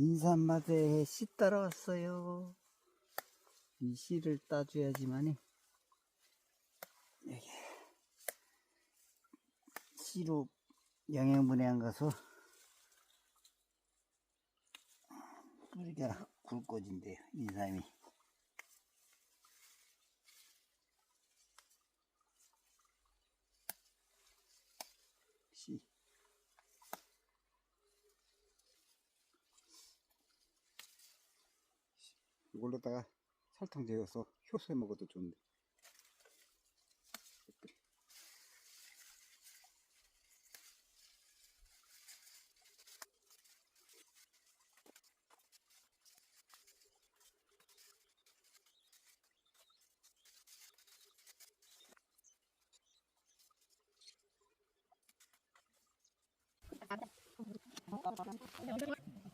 인삼맛에 씨 따라왔어요. 이 씨를 따줘야지만이 이게 씨로 영양분이 안 가서 뿌리가 굵어진대요. 인삼이. 씨. 이걸로다가 설탕 재워서 효소에 먹어도 좋은데. 아, 네.